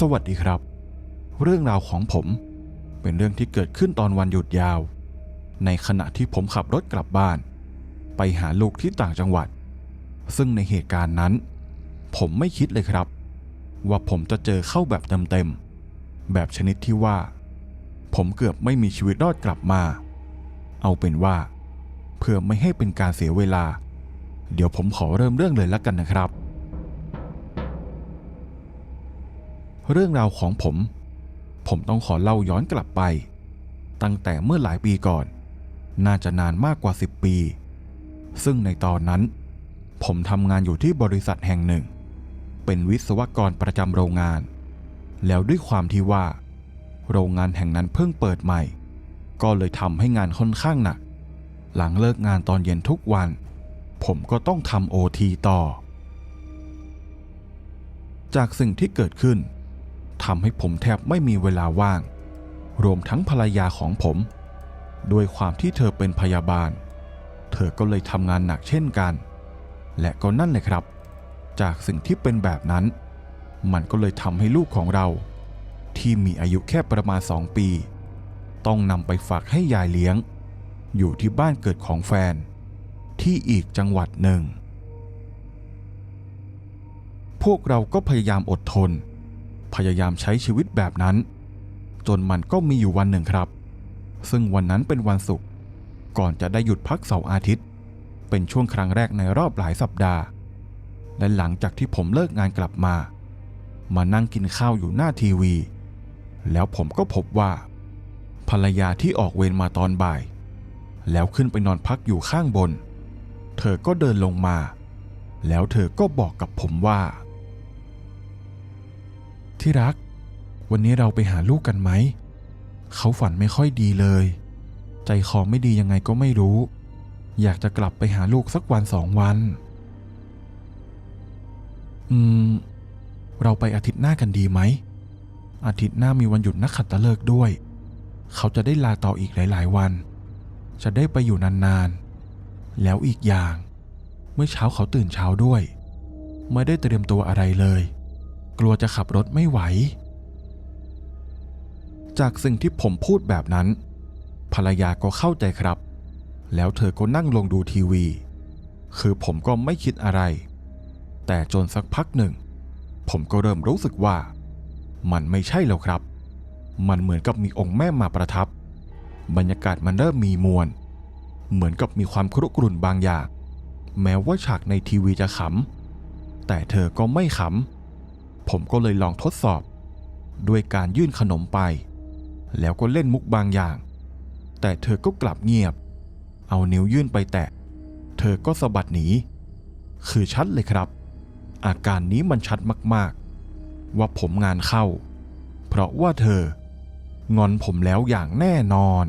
สวัสดีครับ เรื่องราวของผมเป็นเรื่องที่เกิดขึ้นตอนวันหยุดยาว ในขณะที่ผมขับรถกลับบ้าน ไปหาลูกที่ต่างจังหวัด ซึ่งในเหตุการณ์นั้น ผมไม่คิดเลยครับ ว่าผมจะเจอเข้าแบบเต็มๆแบบชนิดที่ว่า ผมเกือบไม่มีชีวิตรอดกลับมา เอาเป็นว่า เพื่อไม่ให้เป็นการเสียเวลา เดี๋ยวผมขอเริ่มเรื่องเลยแล้วกันนะครับ เรื่องราวของผม ผมต้องขอเล่าย้อนกลับไป ตั้งแต่เมื่อหลายปีก่อน น่าจะนานมากกว่า 10 ปี ซึ่งในตอนนั้น ผมทำงานอยู่ที่บริษัทแห่งหนึ่ง เป็นวิศวกรประจำโรงงาน แล้วด้วยความที่ว่า โรงงานแห่งนั้นเพิ่งเปิดใหม่ ก็เลยทำให้งานค่อนข้างหนัก หลังเลิกงานตอนเย็นทุกวัน ผมก็ต้องทำโอทีต่อ จากสิ่งที่เกิดขึ้น ทำให้ผมแทบไม่มีเวลาว่าง รวมทั้งภรรยาของผมด้วยความที่เธอเป็นพยาบาล เธอก็เลยทำงานหนักเช่นกัน และก็นั่นเลยครับ จากสิ่งที่เป็นแบบนั้น มันก็เลยทำให้ลูกของเรา ที่มีอายุแค่ประมาณสองปี ต้องนำไปฝากให้ยายเลี้ยง อยู่ที่บ้านเกิดของแฟน ที่อีกจังหวัดหนึ่ง พวกเราก็พยายามอดทน พยายามใช้ชีวิตแบบนั้น จนมันก็มีอยู่วันหนึ่งครับ ซึ่งวันนั้นเป็นวันศุกร์ก่อนจะได้หยุดพักเสาร์อาทิตย์ เป็นช่วงครั้งแรกในรอบหลายสัปดาห์ และหลังจากที่ผมเลิกงานกลับมา มานั่งกินข้าวอยู่หน้าทีวี แล้วผมก็พบว่า ภรรยาที่ออกเวรมาตอนบ่าย แล้วขึ้นไปนอนพักอยู่ข้างบน เธอก็เดินลงมา แล้วเธอก็บอกกับผมว่า ที่รัก วันนี้เราไปหาลูกกันไหม เขาฝันไม่ค่อยดีเลย ใจคอไม่ดียังไงก็ไม่รู้ อยากจะกลับไปหาลูกสักวันสองวัน อืม เราไปอาทิตย์หน้ากันดีไหม อาทิตย์หน้ามีวันหยุดนักขัตฤกษ์ด้วย เขาจะได้ลาต่ออีกหลาย ๆ วัน จะได้ไปอยู่นาน ๆ แล้วอีกอย่าง เมื่อเช้าเขาตื่นเช้าด้วย ไม่ได้เตรียมตัวอะไรเลย กลัวจะขับรถไม่ไหว จากสิ่งที่ผมพูดแบบนั้น ภรรยาก็เข้าใจครับ แล้วเธอก็นั่งลงดูทีวี คือผมก็ไม่คิดอะไร แต่จนสักพักหนึ่ง ผมก็เริ่มรู้สึกว่า มันไม่ใช่แล้วครับ มันเหมือนกับมีองค์แม่มาประทับ บรรยากาศมันเริ่มมีมวล เหมือนกับมีความครุกรุ่นบางอย่าง แม้ว่าฉากในทีวีจะขำแต่เธอก็ไม่ขำ ผมก็เลยลองทดสอบ ด้วยการยื่นขนมไป แล้วก็เล่นมุกบางอย่าง แต่เธอก็กลับเงียบ เอานิ้วยื่นไปแตะ เธอก็สะบัดหนี คือชัดเลยครับ อาการนี้มันชัดมากๆ ว่าผมงานเข้า เพราะว่าเธองอนผมแล้วอย่างแน่นอน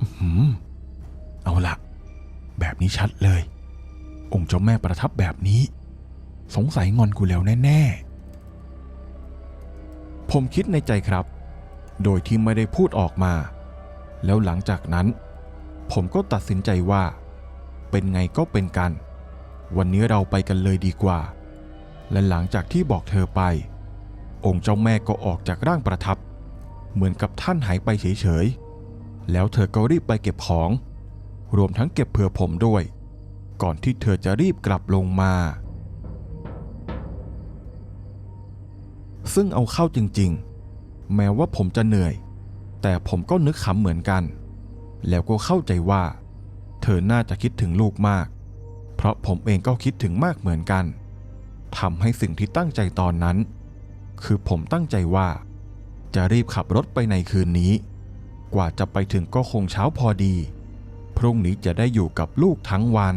อื้อหือเอาละแบบนี้ชัดเลย องค์เจ้าแม่ประทับแบบนี้ สงสัยงอนกูแล้วแน่ๆ ผมคิดในใจครับ โดยที่ไม่ได้พูดออกมา แล้วหลังจากนั้น ผมก็ตัดสินใจว่า เป็นไงก็เป็นกัน วันนี้เราไปกันเลยดีกว่า และหลังจากที่บอกเธอไป องค์เจ้าแม่ก็ออกจากร่างประทับ เหมือนกับท่านหายไปเฉยๆ แล้วเธอก็รีบไปเก็บของ รวมทั้งเก็บเผื่อผมด้วย ก่อนที่เธอจะรีบกลับลงมา ซึ่งเอาเข้าจริงๆ แม้ว่าผมจะเหนื่อย แต่ผมก็นึกขำเหมือนกัน แล้วก็เข้าใจว่า เธอน่าจะคิดถึงลูกมาก เพราะผมเองก็คิดถึงมากเหมือนกันทำให้สิ่งที่ตั้งใจตอนนั้น คือผมตั้งใจว่า จะรีบขับรถไปในคืนนี้ กว่าจะไปถึงก็คงเช้าพอดี พรุ่งนี้จะได้อยู่กับลูกทั้งวัน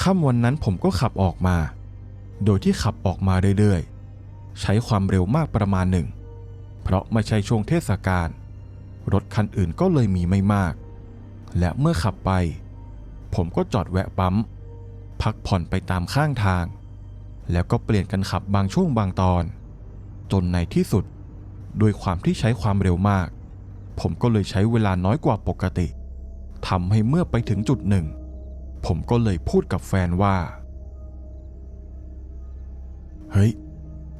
ค่ำวันนั้นผมก็ขับออกมา โดยที่ขับออกมาเรื่อยๆ ใช้ความเร็วมากประมาณหนึ่ง เพราะไม่ใช่ช่วงเทศกาลรถคันอื่นก็เลยมีไม่มาก และเมื่อขับไป ผมก็จอดแวะปั๊ม พักผ่อนไปตามข้างทาง แล้วก็เปลี่ยนกันขับบางช่วงบางตอน จนในที่สุดโดยความที่ใช้ความเร็วมาก ผมก็เลยใช้เวลาน้อยกว่าปกติทำให้เมื่อไปถึงจุดหนึ่ง ผมก็เลยพูดกับแฟนว่า เฮ้ย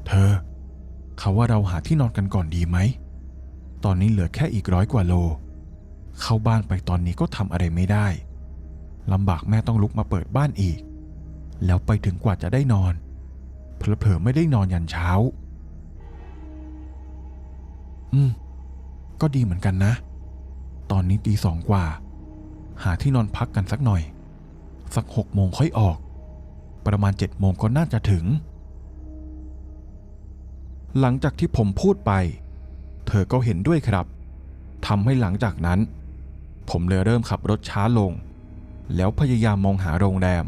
เธอ เขาว่าเราหาที่นอนกันก่อนดีไหม ตอนนี้เหลือแค่อีกร้อยกว่าโล เข้าบ้านไปตอนนี้ก็ทำอะไรไม่ได้ลำบากแม่ต้องลุกมาเปิดบ้านอีก แล้วไปถึงกว่าจะได้นอนเผลอๆไม่ได้นอนยันเช้า อืม ก็ดีเหมือนกันนะ ตอนนี้ตีสองกว่า หาที่นอนพักกันสักหน่อย สักหกโมงค่อยออก ประมาณเจ็ดโมงก็น่าจะถึง หลังจากที่ผมพูดไป เธอก็เห็นด้วยครับทำให้หลังจากนั้น ผมเลยเริ่มขับรถช้าลง แล้วพยายามมองหาโรงแรม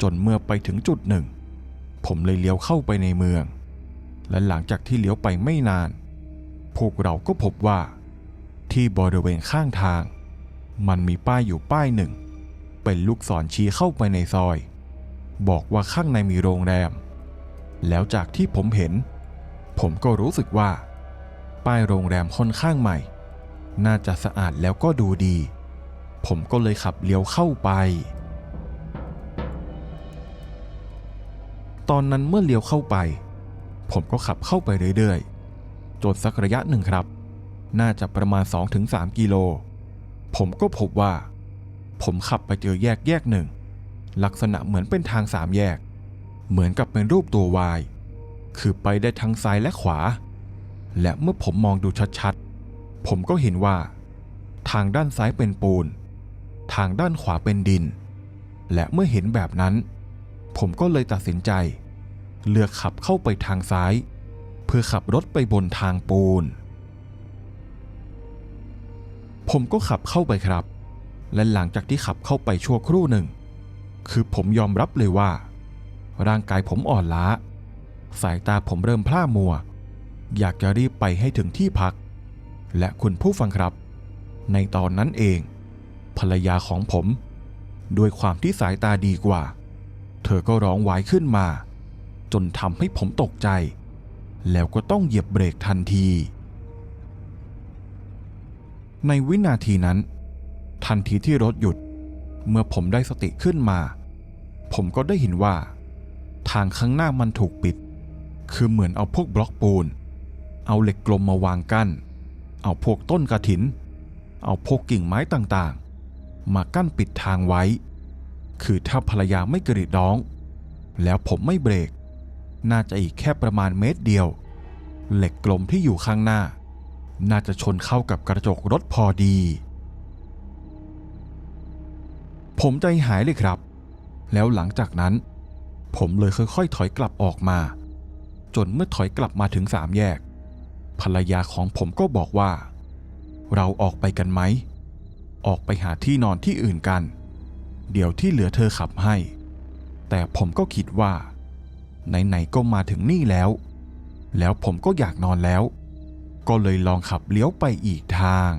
จนเมื่อไปถึงจุดหนึ่ง ผมเลยเลี้ยวเข้าไปในเมือง และหลังจากที่เลี้ยวไปไม่นาน พวกเราก็พบว่า ที่บริเวณข้างทาง มันมีป้ายอยู่ป้ายหนึ่ง เป็นลูกศรชี้เข้าไปในซอย บอกว่าข้างในมีโรงแรม แล้วจากที่ผมเห็น ผมก็รู้สึกว่า ป้ายโรงแรมค่อนข้างใหม่ น่าจะสะอาดแล้วก็ดูดี ผมก็เลยขับเลี้ยวเข้าไป ตอนนั้นเมื่อเลี้ยวเข้าไป ผมก็ขับเข้าไปเรื่อยๆจนสักระยะหนึ่งครับ น่าจะประมาณ 2-3 กิโล ผมก็พบว่า ผมขับไปเจอแยกแยกหนึ่ง ลักษณะเหมือนเป็นทางสามแยก เหมือนกับเป็นรูปตัววาย คือไปได้ทั้งซ้ายและขวา และเมื่อผมมองดูชัดๆ ผมก็เห็นว่า ทางด้านซ้ายเป็นปูน ทางด้านขวาเป็นดิน และเมื่อเห็นแบบนั้น ผมก็เลยตัดสินใจ เลือกขับเข้าไปทางซ้าย เพื่อขับรถไปบนทางปูน ผมก็ขับเข้าไปครับ และหลังจากที่ขับเข้าไปชั่วครู่หนึ่ง คือผมยอมรับเลยว่า ร่างกายผมอ่อนล้า สายตาผมเริ่มพร่ามัว อยากจะรีบไปให้ถึงที่พัก และคุณผู้ฟังครับ ในตอนนั้นเอง ภรรยาของผม ด้วยความที่สายตาดีกว่า เธอก็ร้องไว้ขึ้นมา จนทำให้ผมตกใจ แล้วก็ต้องเหยียบเบรกทันที ในวินาทีนั้น ทันทีที่รถหยุด เมื่อผมได้สติขึ้นมา ผมก็ได้เห็นว่าทางข้างหน้ามันถูกปิด คือเหมือนเอาพวกบล็อกปูน เอาเหล็กกลมมาวางกัน้น เอาพวกต้นกระถิน เอาพวกกิ่งไม้ต่างๆ มากั้นปิดทางไว้ คือถ้าภรรยาไม่กรีดร้อง แล้วผมไม่เบรก น่าจะอีกแค่ประมาณเมตรเดียว เหล็กกลมที่อยู่ข้างหน้า น่าจะชนเข้ากับกระจกรถพอดี ผมใจหายเลยครับ แล้วหลังจากนั้น ผมเลยค่อยๆถอยกลับออกมา จนเมื่อถอยกลับมาถึงสามแยก ภรรยาของผมก็บอกว่า เราออกไปกันไหม ออกไปหาที่นอนที่อื่นกัน เดี๋ยวที่เหลือเธอขับให้ แต่ผมก็คิดว่า ไหนๆก็มาถึงนี่แล้ว แล้วผมก็อยากนอนแล้ว ก็เลยลองขับเลี้ยวไปอีกทาง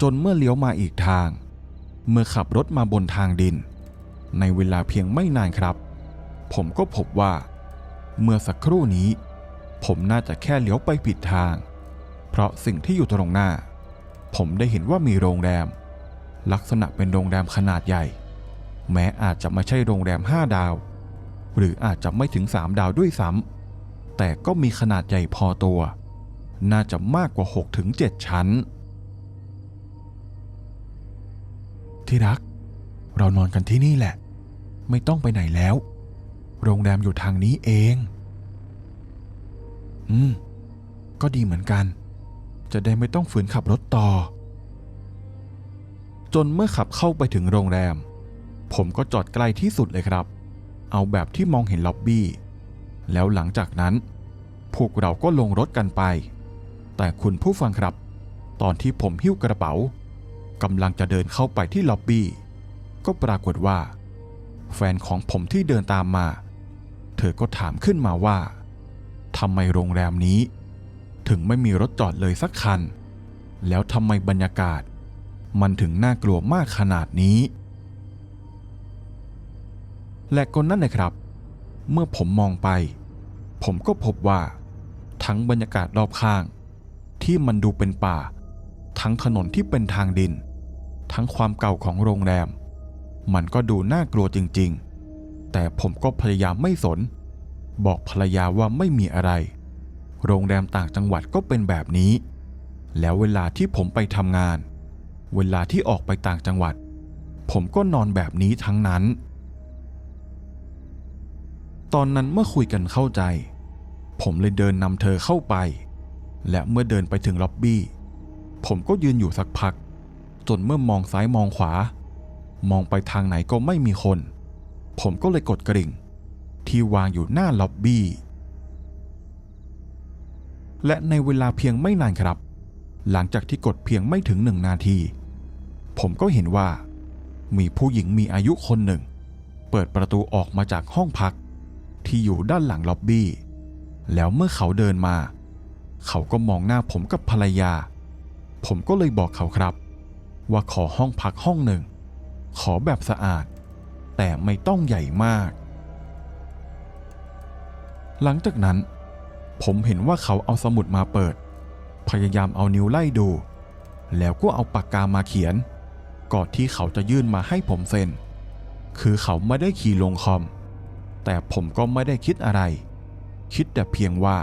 จนเมื่อเลี้ยวมาอีกทาง เมื่อขับรถมาบนทางดินในเวลาเพียงไม่นานครับ ผมก็พบว่า เมื่อสักครู่นี้ ผมน่าจะแค่เลี้ยวไปผิดทาง เพราะสิ่งที่อยู่ตรงหน้า ผมได้เห็นว่ามีโรงแรม ลักษณะเป็นโรงแรมขนาดใหญ่ แม้อาจจะไม่ใช่โรงแรม5ดาว หรืออาจจะไม่ถึง3ดาวด้วยซ้ำแต่ก็มีขนาดใหญ่พอตัว น่าจะมากกว่า6-7ชั้น ที่รัก เรานอนกันที่นี่แหละ ไม่ต้องไปไหนแล้ว โรงแรมอยู่ทางนี้เอง อืม ก็ดีเหมือนกัน จะได้ไม่ต้องฝืนขับรถต่อ จนเมื่อขับเข้าไปถึงโรงแรม ผมก็จอดใกล้ที่สุดเลยครับ เอาแบบที่มองเห็นล็อบบี้ แล้วหลังจากนั้น พวกเราก็ลงรถกันไป แต่คุณผู้ฟังครับ ตอนที่ผมหิ้วกระเป๋ากำลังจะเดินเข้าไปที่ล็อบบี้ ก็ปรากฏว่า แฟนของผมที่เดินตามมา เธอก็ถามขึ้นมาว่าทำไมโรงแรมนี้ ถึงไม่มีรถจอดเลยสักคัน แล้วทำไมบรรยากาศ มันถึงน่ากลัวมากขนาดนี้ และก็นั่นนะครับ เมื่อผมมองไป ผมก็พบว่า ทั้งบรรยากาศรอบข้าง ที่มันดูเป็นป่า ทั้งถนนที่เป็นทางดิน ทั้งความเก่าของโรงแรม มันก็ดูน่ากลัวจริง ๆ แต่ผมก็พยายามไม่สน บอกภรรยาว่าไม่มีอะไร โรงแรมต่างจังหวัดก็เป็นแบบนี้ แล้วเวลาที่ผมไปทำงาน เวลาที่ออกไปต่างจังหวัด ผมก็นอนแบบนี้ทั้งนั้น ตอนนั้นเมื่อคุยกันเข้าใจ ผมเลยเดินนำเธอเข้าไป และเมื่อเดินไปถึงล็อบบี้ ผมก็ยืนอยู่สักพัก จนเมื่อมองซ้ายมองขวา มองไปทางไหนก็ไม่มีคน ผมก็เลยกดกริ่ง ที่วางอยู่หน้าล็อบบี้ และในเวลาเพียงไม่นานครับ หลังจากที่กดเพียงไม่ถึงหนึ่งนาที ผมก็เห็นว่า มีผู้หญิงมีอายุคนหนึ่ง เปิดประตูออกมาจากห้องพัก ที่อยู่ด้านหลังล็อบบี้ แล้วเมื่อเขาเดินมา เขาก็มองหน้าผมกับภรรยา ผมก็เลยบอกเขาครับ ว่าขอห้องพักห้องหนึ่ง ขอแบบสะอาด แต่ไม่ต้องใหญ่มาก หลังจากนั้น ผมเห็นว่าเขาเอาสมุดมาเปิด พยายามเอานิ้วไล่ดู แล้วก็เอาปากกามาเขียน ก่อนที่เขาจะยื่นมาให้ผมเซ็น คือเขาไม่ได้ขี่ลงคอม แต่ผมก็ไม่ได้คิดอะไร คิดแต่เพียงว่า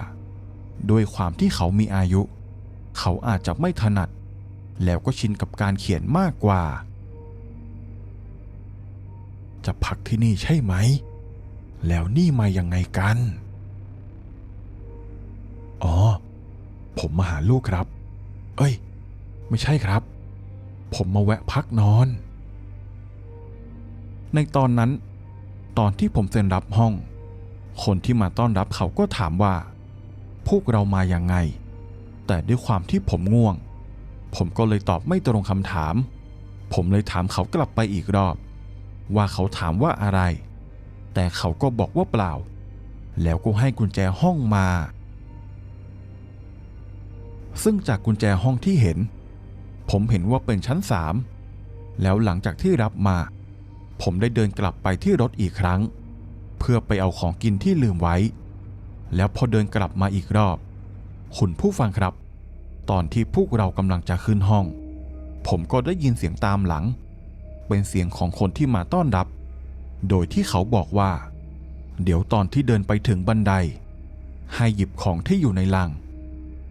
ด้วยความที่เขามีอายุ เขาอาจจะไม่ถนัด แล้วก็ชินกับการเขียนมากกว่า จะพักที่นี่ใช่ไหม แล้วนี่มายังไงกัน อ๋อ ผมมาหาลูกครับ เอ้ย ไม่ใช่ครับ ผมมาแวะพักนอน ในตอนนั้น ตอนที่ผมเซ็นรับห้อง คนที่มาต้อนรับเขาก็ถามว่า พวกเรามายังไง แต่ด้วยความที่ผมง่วง ผมก็เลยตอบไม่ตรงคำถาม ผมเลยถามเขากลับไปอีกรอบ ว่าเขาถามว่าอะไร แต่เขาก็บอกว่าเปล่า แล้วก็ให้กุญแจห้องมา ซึ่งจากกุญแจห้องที่เห็น ผมเห็นว่าเป็นชั้นสามแล้วหลังจากที่รับมา ผมได้เดินกลับไปที่รถอีกครั้ง เพื่อไปเอาของกินที่ลืมไว้ แล้วพอเดินกลับมาอีกรอบ คุณผู้ฟังครับ ตอนที่พวกเรากำลังจะขึ้นห้อง ผมก็ได้ยินเสียงตามหลัง เป็นเสียงของคนที่มาต้อนรับ โดยที่เขาบอกว่า เดี๋ยวตอนที่เดินไปถึงบันได ให้หยิบของที่อยู่ในลัง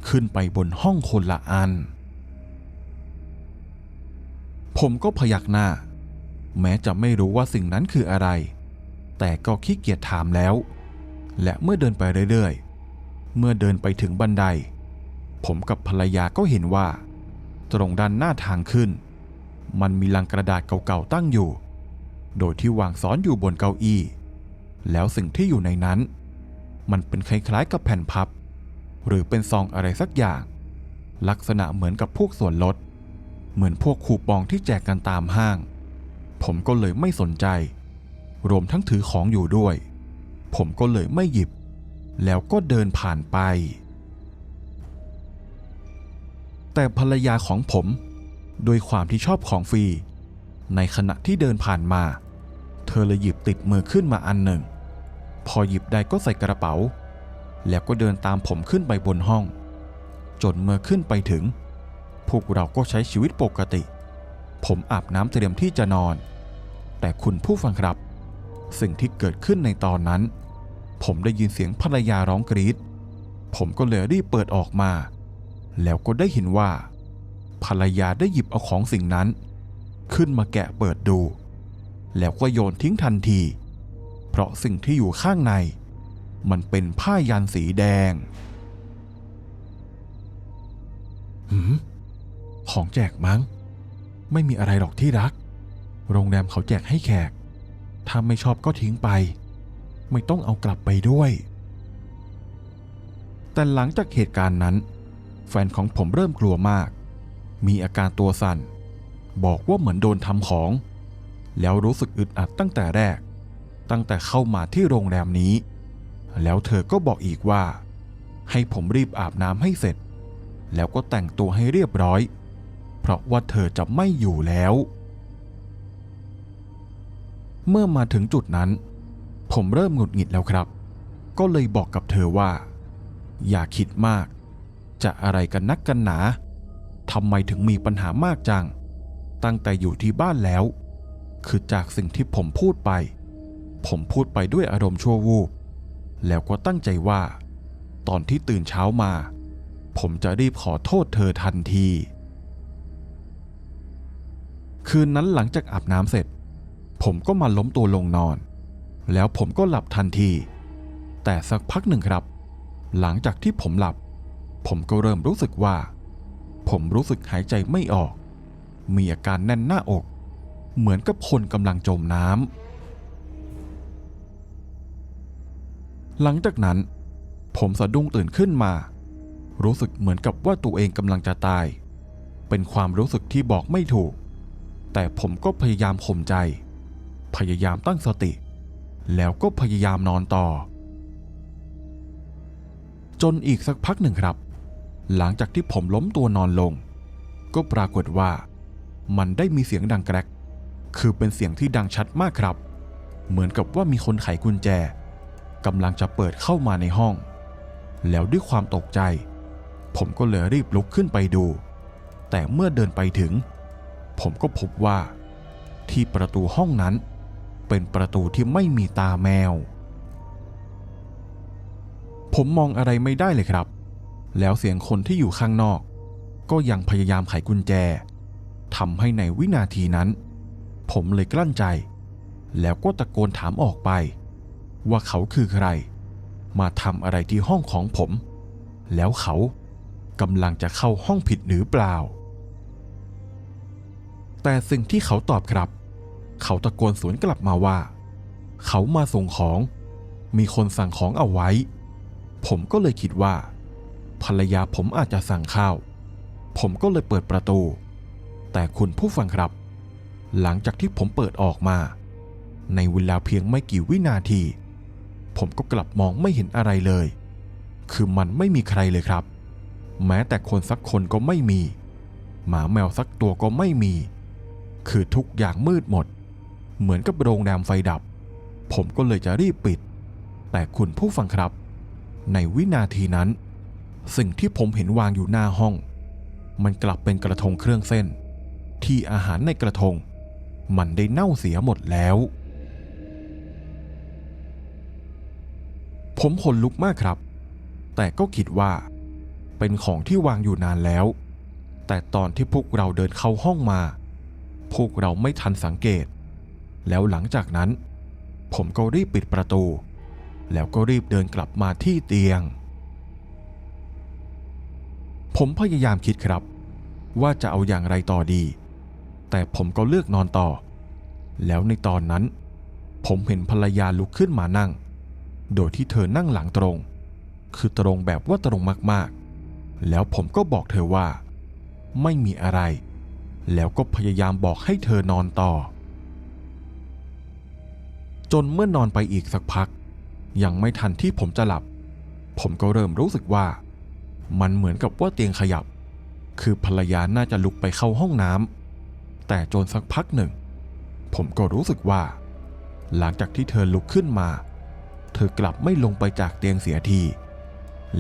ขึ้นไปบนห้องคนละอัน ผมก็พยักหน้า แม้จะไม่รู้ว่าสิ่งนั้นคืออะไร แต่ก็ขี้เกียจถามแล้ว และเมื่อเดินไปเรื่อยๆ เมื่อเดินไปถึงบันได ผมกับภรรยาก็เห็นว่า ตรงด้านหน้าทางขึ้น มันมีลังกระดาษเก่าๆตั้งอยู่ โดยที่วางซ้อนอยู่บนเก้าอี้ แล้วสิ่งที่อยู่ในนั้น มันเป็นคล้ายๆกับแผ่นพับ หรือเป็นซองอะไรสักอย่าง ลักษณะเหมือนกับพวกส่วนลด เหมือนพวกคูปองที่แจกกันตามห้าง ผมก็เลยไม่สนใจ รวมทั้งถือของอยู่ด้วย ผมก็เลยไม่หยิบ แล้วก็เดินผ่านไป แต่ภรรยาของผม โดยความที่ชอบของฟรี ในขณะที่เดินผ่านมา เธอเลยหยิบติดมือขึ้นมาอันหนึ่ง พอหยิบได้ก็ใส่กระเป๋า แล้วก็เดินตามผมขึ้นไปบนห้อง จนเมื่อขึ้นไปถึง พวกเราก็ใช้ชีวิตปกติ ผมอาบน้ำเตรียมที่จะนอน แต่คุณผู้ฟังครับ สิ่งที่เกิดขึ้นในตอนนั้น ผมได้ยินเสียงภรรยาร้องกรีดผมก็เลยรีบเปิดออกมา แล้วก็ได้เห็นว่า ภรรยาได้หยิบเอาของสิ่งนั้น ขึ้นมาแกะเปิดดู แล้วก็โยนทิ้งทันที เพราะสิ่งที่อยู่ข้างใน มันเป็นผ้ายันสีแดงหืมของแจกมั้ง ไม่มีอะไรหรอกที่รัก โรงแรมเขาแจกให้แขก ถ้าไม่ชอบก็ทิ้งไป ไม่ต้องเอากลับไปด้วย แต่หลังจากเหตุการณ์นั้น แฟนของผมเริ่มกลัวมาก มีอาการตัวสั่น บอกว่าเหมือนโดนทำของ แล้วรู้สึกอึดอัดตั้งแต่แรก ตั้งแต่เข้ามาที่โรงแรมนี้ แล้วเธอก็บอกอีกว่า ให้ผมรีบอาบน้ำให้เสร็จ แล้วก็แต่งตัวให้เรียบร้อย เพราะว่าเธอจะไม่อยู่แล้ว เมื่อมาถึงจุดนั้น ผมเริ่มหงุดหงิดแล้วครับ ก็เลยบอกกับเธอว่า อย่าคิดมาก จะอะไรกันนักกันหนา ทำไมถึงมีปัญหามากจัง ตั้งแต่อยู่ที่บ้านแล้ว คือจากสิ่งที่ผมพูดไป ผมพูดไปด้วยอารมณ์ชั่ววูบ แล้วก็ตั้งใจว่า ตอนที่ตื่นเช้ามา ผมจะรีบขอโทษเธอทันที คืนนั้นหลังจากอาบน้ำเสร็จ ผมก็มาล้มตัวลงนอน แล้วผมก็หลับทันที แต่สักพักหนึ่งครับ หลังจากที่ผมหลับ ผมก็เริ่มรู้สึกว่า ผมรู้สึกหายใจไม่ออก มีอาการแน่นหน้าอก เหมือนกับคนกำลังจมน้ำหลังจากนั้น ผมสะดุ้งตื่นขึ้นมา รู้สึกเหมือนกับว่าตัวเองกำลังจะตาย เป็นความรู้สึกที่บอกไม่ถูก แต่ผมก็พยายามข่มใจ พยายามตั้งสติ แล้วก็พยายามนอนต่อ จนอีกสักพักหนึ่งครับ หลังจากที่ผมล้มตัวนอนลง ก็ปรากฏว่า มันได้มีเสียงดังแกรก คือเป็นเสียงที่ดังชัดมากครับ เหมือนกับว่ามีคนไขกุญแจกำลังจะเปิดเข้ามาในห้อง แล้วด้วยความตกใจ ผมก็เลยรีบลุกขึ้นไปดู แต่เมื่อเดินไปถึง ผมก็พบว่า ที่ประตูห้องนั้น เป็นประตูที่ไม่มีตาแมว ผมมองอะไรไม่ได้เลยครับ แล้วเสียงคนที่อยู่ข้างนอก ก็ยังพยายามไขกุญแจทำให้ในวินาทีนั้น ผมเลยกลั้นใจ แล้วก็ตะโกนถามออกไป ว่าเขาคือใคร มาทำอะไรที่ห้องของผม แล้วเขากำลังจะเข้าห้องผิดหรือเปล่า แต่สิ่งที่เขาตอบครับ เขาตะโกนสวนกลับมาว่า เขามาส่งของ มีคนสั่งของเอาไว้ ผมก็เลยคิดว่า ภรรยาผมอาจจะสั่งข้าว ผมก็เลยเปิดประตู แต่คุณผู้ฟังครับ หลังจากที่ผมเปิดออกมา ในเวลาเพียงไม่กี่วินาที ผมก็กลับมองไม่เห็นอะไรเลย คือมันไม่มีใครเลยครับ แม้แต่คนสักคนก็ไม่มี หมาแมวสักตัวก็ไม่มี คือทุกอย่างมืดหมด เหมือนกับโรงแรมไฟดับ ผมก็เลยจะรีบปิด แต่คุณผู้ฟังครับ ในวินาทีนั้น สิ่งที่ผมเห็นวางอยู่หน้าห้อง มันกลับเป็นกระทงเครื่องเส้น ที่อาหารในกระทง มันได้เน่าเสียหมดแล้ว ผมขนลุกมากครับ แต่ก็คิดว่า เป็นของที่วางอยู่นานแล้ว แต่ตอนที่พวกเราเดินเข้าห้องมา พวกเราไม่ทันสังเกต แล้วหลังจากนั้น ผมก็รีบปิดประตู แล้วก็รีบเดินกลับมาที่เตียง ผมพยายามคิดครับ ว่าจะเอาอย่างไรต่อดี แต่ผมก็เลือกนอนต่อ แล้วในตอนนั้น ผมเห็นภรรยาลุกขึ้นมานั่ง โดยที่เธอนั่งหลังตรง คือตรงแบบว่าตรงมากๆ แล้วผมก็บอกเธอว่า ไม่มีอะไร แล้วก็พยายามบอกให้เธอนอนต่อ จนเมื่อนอนไปอีกสักพัก ยังไม่ทันที่ผมจะหลับ ผมก็เริ่มรู้สึกว่า มันเหมือนกับว่าเตียงขยับ คือภรรยาน่าจะลุกไปเข้าห้องน้ำแต่จนสักพักหนึ่ง ผมก็รู้สึกว่า หลังจากที่เธอลุกขึ้นมา เธอกลับไม่ลงไปจากเตียงเสียที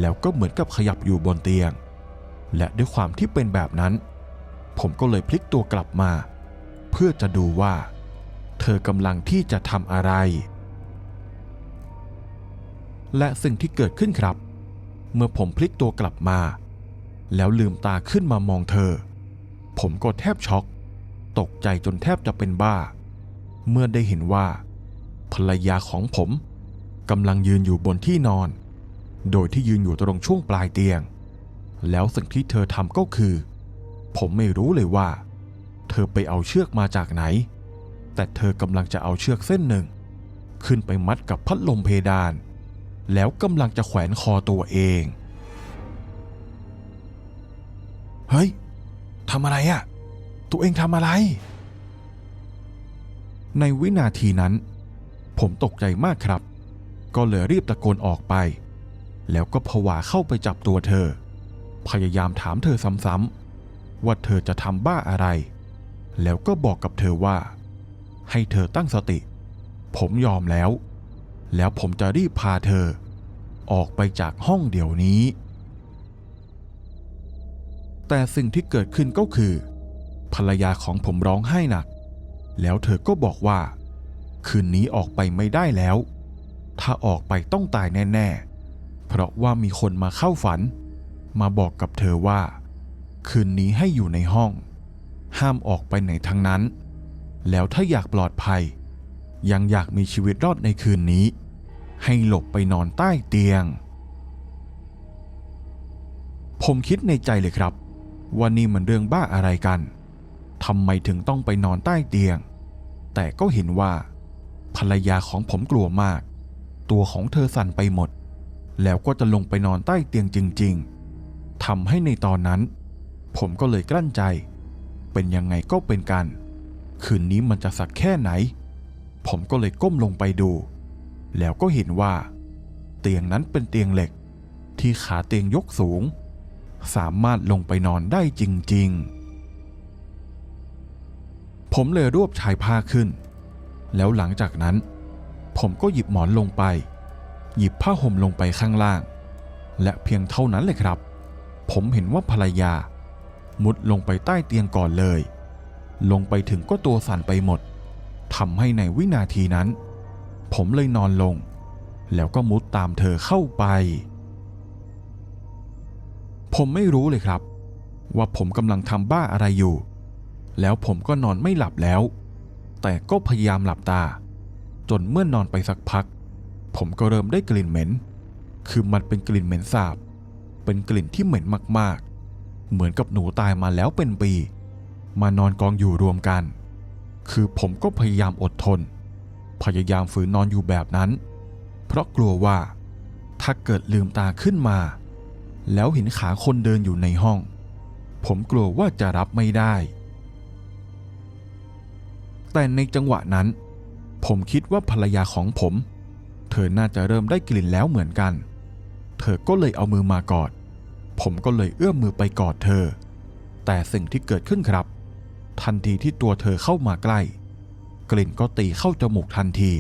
แล้วก็เหมือนกับขยับอยู่บนเตียง และด้วยความที่เป็นแบบนั้น ผมก็เลยพลิกตัวกลับมา เพื่อจะดูว่า เธอกำลังที่จะทำอะไรและสิ่งที่เกิดขึ้นครับ เมื่อผมพลิกตัวกลับมา แล้วลืมตาขึ้นมามองเธอ ผมก็แทบช็อก ตกใจจนแทบจะเป็นบ้า เมื่อได้เห็นว่า ภรรยาของผมกำลังยืนอยู่บนที่นอน โดยที่ยืนอยู่ตรงช่วงปลายเตียง แล้วสิ่งที่เธอทำก็คือ ผมไม่รู้เลยว่า เธอไปเอาเชือกมาจากไหน แต่เธอกำลังจะเอาเชือกเส้นหนึ่ง ขึ้นไปมัดกับพัดลมเพดาน แล้วกำลังจะแขวนคอตัวเอง เฮ้ยทำอะไรอะ่ะ ตัวเองทำอะไร ในวินาทีนั้น ผมตกใจมากครับ ก็เลยรีบตะโกนออกไป แล้วก็ผวาเข้าไปจับตัวเธอ พยายามถามเธอซ้ำๆว่าเธอจะทำบ้าอะไร แล้วก็บอกกับเธอว่า ให้เธอตั้งสติ ผมยอมแล้ว แล้วผมจะรีบพาเธอ ออกไปจากห้องเดี๋ยวนี้ แต่สิ่งที่เกิดขึ้นก็คือ ภรรยาของผมร้องไห้หนัก แล้วเธอก็บอกว่า คืนนี้ออกไปไม่ได้แล้ว ถ้าออกไปต้องตายแน่ๆ เพราะว่ามีคนมาเข้าฝัน มาบอกกับเธอว่า คืนนี้ให้อยู่ในห้อง ห้ามออกไปไหนทั้งนั้น แล้วถ้าอยากปลอดภัย ยังอยากมีชีวิตรอดในคืนนี้ ให้หลบไปนอนใต้เตียง ผมคิดในใจเลยครับ ว่านี่มันเรื่องบ้าอะไรกันทำไมถึงต้องไปนอนใต้เตียง แต่ก็เห็นว่า ภรรยาของผมกลัวมาก ตัวของเธอสั่นไปหมด แล้วก็จะลงไปนอนใต้เตียงจริง ๆทำให้ในตอนนั้น ผมก็เลยกลั้นใจ เป็นยังไงก็เป็นกัน คืนนี้มันจะสักแค่ไหน ผมก็เลยก้มลงไปดู แล้วก็เห็นว่า เตียงนั้นเป็นเตียงเหล็ก ที่ขาเตียงยกสูง สามารถลงไปนอนได้จริง ๆ ผมเลยรวบชายผ้าขึ้น แล้วหลังจากนั้น ผมก็หยิบหมอนลงไป หยิบผ้าห่มลงไปข้างล่าง และเพียงเท่านั้นเลยครับ ผมเห็นว่าภรรยา มุดลงไปใต้เตียงก่อนเลย ลงไปถึงก็ตัวสั่นไปหมด ทำให้ในวินาทีนั้น ผมเลยนอนลง แล้วก็มุดตามเธอเข้าไป ผมไม่รู้เลยครับ ว่าผมกำลังทำบ้าอะไรอยู่ แล้วผมก็นอนไม่หลับแล้ว แต่ก็พยายามหลับตา จนเมื่อนอนไปสักพัก ผมก็เริ่มได้กลิ่นเหม็น คือมันเป็นกลิ่นเหม็นสาบ เป็นกลิ่นที่เหม็นมากๆ เหมือนกับหนูตายมาแล้วเป็นปี มานอนกองอยู่รวมกัน คือผมก็พยายามอดทน พยายามฝืนนอนอยู่แบบนั้น เพราะกลัวว่า ถ้าเกิดลืมตาขึ้นมา แล้วเห็นขาคนเดินอยู่ในห้อง ผมกลัวว่าจะรับไม่ได้ แต่ในจังหวะนั้น ผมคิดว่าภรรยาของผม เธอน่าจะเริ่มได้กลิ่นแล้วเหมือนกัน เธอก็เลยเอามือมากอด ผมก็เลยเอื้อมมือไปกอดเธอ แต่สิ่งที่เกิดขึ้นครับ ทันทีที่ตัวเธอเข้ามาใกล้ กลิ่นก็ตีเข้าจมูกทันที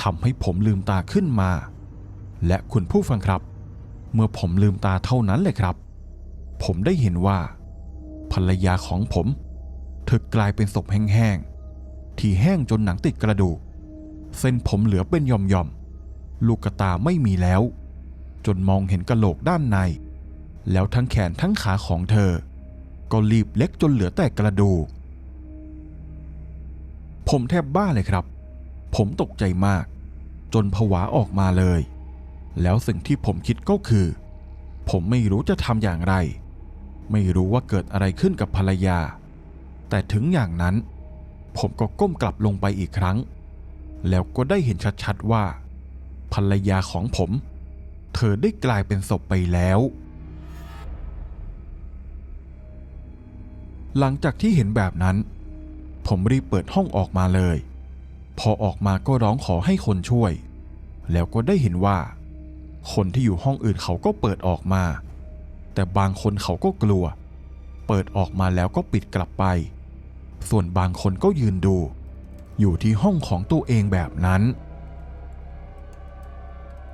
ทำให้ผมลืมตาขึ้นมา และคุณผู้ฟังครับ เมื่อผมลืมตาเท่านั้นเลยครับ ผมได้เห็นว่า ภรรยาของผม เธอกลายเป็นศพแห้งๆ ที่แห้งจนหนังติดกระดูก เส้นผมเหลือเป็นหย่อมๆ ลูกตาไม่มีแล้ว จนมองเห็นกระโหลกด้านใน แล้วทั้งแขนทั้งขาของเธอ ก็รีบเล็กจนเหลือแต่กระดูก ผมแทบบ้าเลยครับ ผมตกใจมาก จนผวาออกมาเลย แล้วสิ่งที่ผมคิดก็คือ ผมไม่รู้จะทำอย่างไร ไม่รู้ว่าเกิดอะไรขึ้นกับภรรยา แต่ถึงอย่างนั้น ผมก็ก้มกลับลงไปอีกครั้ง แล้วก็ได้เห็นชัดๆว่า ภรรยาของผม เธอได้กลายเป็นศพไปแล้ว หลังจากที่เห็นแบบนั้น ผมรีบเปิดห้องออกมาเลย พอออกมาก็ร้องขอให้คนช่วย แล้วก็ได้เห็นว่า คนที่อยู่ห้องอื่นเขาก็เปิดออกมา แต่บางคนเขาก็กลัว เปิดออกมาแล้วก็ปิดกลับไป ส่วนบางคนก็ยืนดู อยู่ที่ห้องของตัวเองแบบนั้น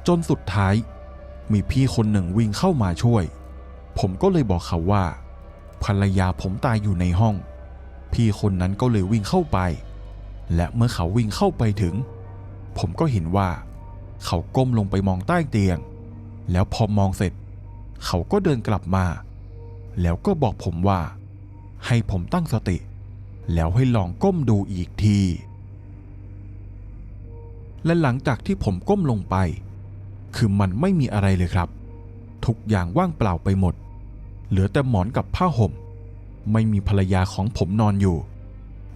จนสุดท้าย มีพี่คนหนึ่งวิ่งเข้ามาช่วย ผมก็เลยบอกเขาว่า ภรรยาผมตายอยู่ในห้อง พี่คนนั้นก็เลยวิ่งเข้าไป และเมื่อเขาวิ่งเข้าไปถึง ผมก็เห็นว่า เขาก้มลงไปมองใต้เตียง แล้วพอมองเสร็จ เขาก็เดินกลับมา แล้วก็บอกผมว่า ให้ผมตั้งสติ แล้วให้ลองก้มดูอีกทีและหลังจากที่ผมก้มลงไป คือมันไม่มีอะไรเลยครับ ทุกอย่างว่างเปล่าไปหมด เหลือแต่หมอนกับผ้าห่ม ไม่มีภรรยาของผมนอนอยู่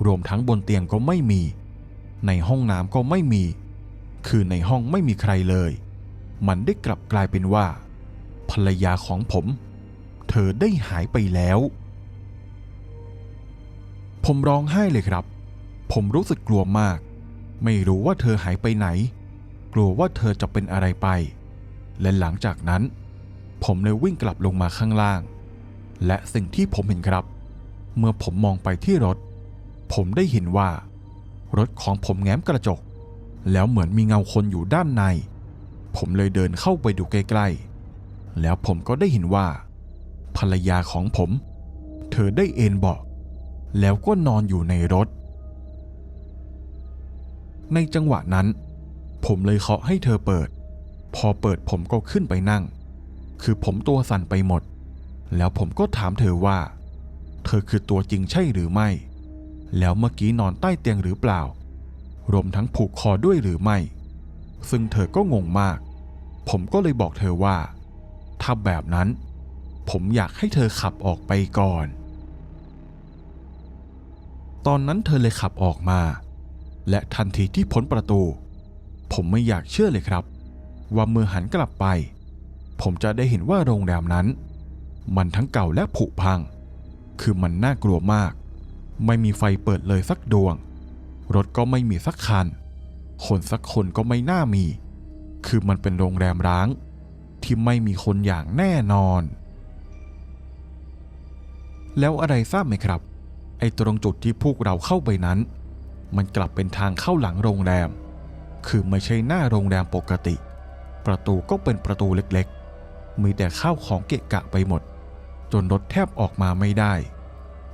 รวมทั้งบนเตียงก็ไม่มี ในห้องน้ำก็ไม่มี คือในห้องไม่มีใครเลย มันได้กลับกลายเป็นว่า ภรรยาของผม เธอได้หายไปแล้ว ผมร้องไห้เลยครับ ผมรู้สึกกลัวมาก ไม่รู้ว่าเธอหายไปไหน กลัวว่าเธอจะเป็นอะไรไป และหลังจากนั้น ผมเลยวิ่งกลับลงมาข้างล่าง และสิ่งที่ผมเห็นครับ เมื่อผมมองไปที่รถ ผมได้เห็นว่า รถของผมแง้มกระจก แล้วเหมือนมีเงาคนอยู่ด้านใน ผมเลยเดินเข้าไปดูใกล้ๆ แล้วผมก็ได้เห็นว่า ภรรยาของผม เธอได้เอนเบาะแล้วก็นอนอยู่ในรถ ในจังหวะนั้น ผมเลยเคาะให้เธอเปิด พอเปิดผมก็ขึ้นไปนั่ง คือผมตัวสั่นไปหมด แล้วผมก็ถามเธอว่า เธอคือตัวจริงใช่หรือไม่ แล้วเมื่อกี้นอนใต้เตียงหรือเปล่า รวมทั้งผูกคอด้วยหรือไม่ ซึ่งเธอก็งงมาก ผมก็เลยบอกเธอว่า ถ้าแบบนั้น ผมอยากให้เธอขับออกไปก่อน ตอนนั้นเธอเลยขับออกมา และทันทีที่พ้นประตู ผมไม่อยากเชื่อเลยครับ ว่าเมื่อหันกลับไป ผมจะได้เห็นว่าโรงแรมนั้น มันทั้งเก่าและผุพัง คือมันน่ากลัวมาก ไม่มีไฟเปิดเลยสักดวง รถก็ไม่มีสักคัน คนสักคนก็ไม่น่ามี คือมันเป็นโรงแรมร้าง ที่ไม่มีคนอย่างแน่นอน แล้วอะไรทราบไหมครับ ไอ้ตรงจุดที่พวกเราเข้าไปนั้น มันกลับเป็นทางเข้าหลังโรงแรม คือไม่ใช่หน้าโรงแรมปกติ ประตูก็เป็นประตูเล็กๆ มีแต่ข้าวของเกะกะไปหมด จนรถแทบออกมาไม่ได้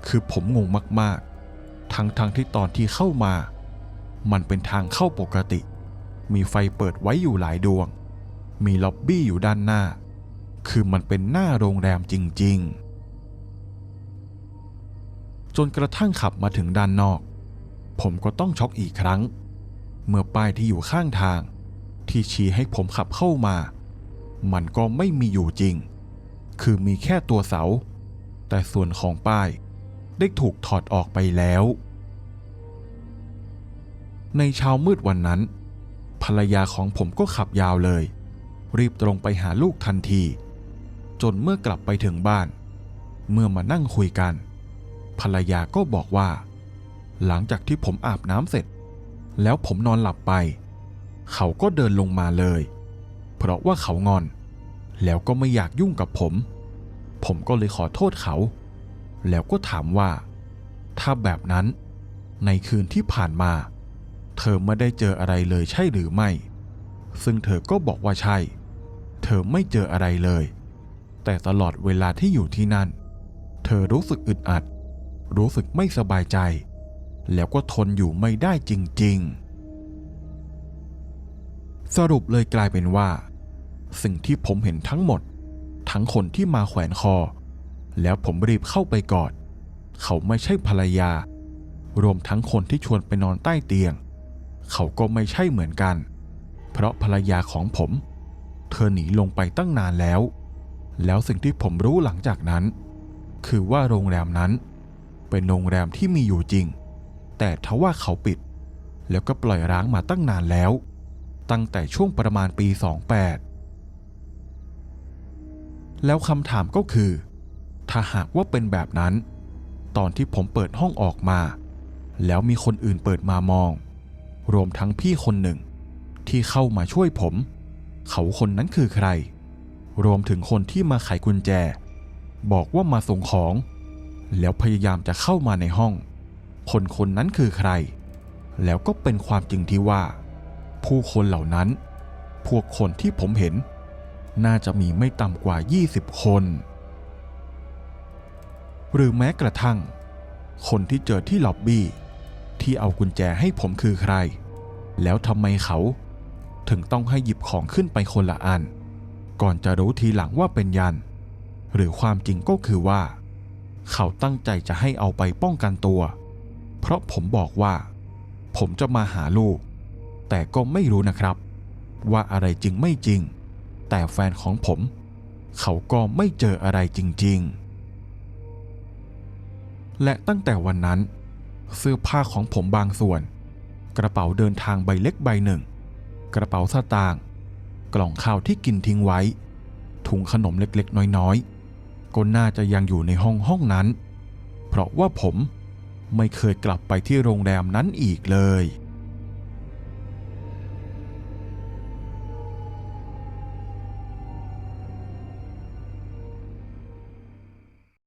คือผมงงมากๆ ทั้งๆทที่ตอนที่เข้ามา มันเป็นทางเข้าปกติ มีไฟเปิดไว้อยู่หลายดวง มีล็อบบี้อยู่ด้านหน้า คือมันเป็นหน้าโรงแรมจริง ๆ จนกระทั่งขับมาถึงด้านนอก ผมก็ต้องช็อกอีกครั้ง เมื่อป้ายที่อยู่ข้างทาง ที่ชี้ให้ผมขับเข้ามา มันก็ไม่มีอยู่จริง คือมีแค่ตัวเสา แต่ส่วนของป้ายได้ถูกถอดออกไปแล้ว ในเช้ามืดวันนั้น ภรรยาของผมก็ขับยาวเลย รีบตรงไปหาลูกทันที จนเมื่อกลับไปถึงบ้าน เมื่อมานั่งคุยกัน ภรรยาก็บอกว่า หลังจากที่ผมอาบน้ำเสร็จ แล้วผมนอนหลับไป เขาก็เดินลงมาเลย เพราะว่าเขางอน แล้วก็ไม่อยากยุ่งกับผม ผมก็เลยขอโทษเขา แล้วก็ถามว่า ถ้าแบบนั้น ในคืนที่ผ่านมา เธอไม่ได้เจออะไรเลยใช่หรือไม่ ซึ่งเธอก็บอกว่าใช่ เธอไม่เจออะไรเลย แต่ตลอดเวลาที่อยู่ที่นั่น เธอรู้สึกอึดอัด รู้สึกไม่สบายใจ แล้วก็ทนอยู่ไม่ได้จริง ๆ สรุปเลยกลายเป็นว่า สิ่งที่ผมเห็นทั้งหมด ทั้งคนที่มาแขวนคอ แล้วผมรีบเข้าไปกอด เขาไม่ใช่ภรรยา รวมทั้งคนที่ชวนไปนอนใต้เตียง เขาก็ไม่ใช่เหมือนกัน เพราะภรรยาของผม เธอหนีลงไปตั้งนานแล้ว แล้วสิ่งที่ผมรู้หลังจากนั้น คือว่าโรงแรมนั้น เป็นโรงแรมที่มีอยู่จริง แต่ทว่าเขาปิด แล้วก็ปล่อยร้างมาตั้งนานแล้วตั้งแต่ช่วงประมาณปี 28 แล้วคำถามก็คือ ถ้าหากว่าเป็นแบบนั้น ตอนที่ผมเปิดห้องออกมา แล้วมีคนอื่นเปิดมามอง รวมทั้งพี่คนหนึ่ง ที่เข้ามาช่วยผม เขาคนนั้นคือใคร รวมถึงคนที่มาไขกุญแจ บอกว่ามาส่งของ แล้วพยายามจะเข้ามาในห้อง คนคนนั้นคือใคร แล้วก็เป็นความจริงที่ว่า ผู้คนเหล่านั้น พวกคนที่ผมเห็น น่าจะมีไม่ต่ำกว่า 20 คน หรือแม้กระทั่ง คนที่เจอที่ล็อบบี้ ที่เอากุญแจให้ผมคือใคร แล้วทำไมเขาถึงต้องให้หยิบของขึ้นไปคนละอัน ก่อนจะรู้ทีหลังว่าเป็นยัน หรือความจริงก็คือว่า เขาตั้งใจจะให้เอาไปป้องกันตัว เพราะผมบอกว่า ผมจะมาหาลูก แต่ก็ไม่รู้นะครับ ว่าอะไรจริงไม่จริง แต่แฟนของผม เขาก็ไม่เจออะไรจริงๆ และตั้งแต่วันนั้น เสื้อผ้าของผมบางส่วน กระเป๋าเดินทางใบเล็กใบหนึ่ง กระเป๋าสตางค์กล่องข้าวที่กินทิ้งไว้ ถุงขนมเล็กๆ น้อยๆ ก็น่าจะยังอยู่ในห้องห้องนั้น เพราะว่าผมไม่เคยกลับไปที่โรงแรมนั้นอีกเลย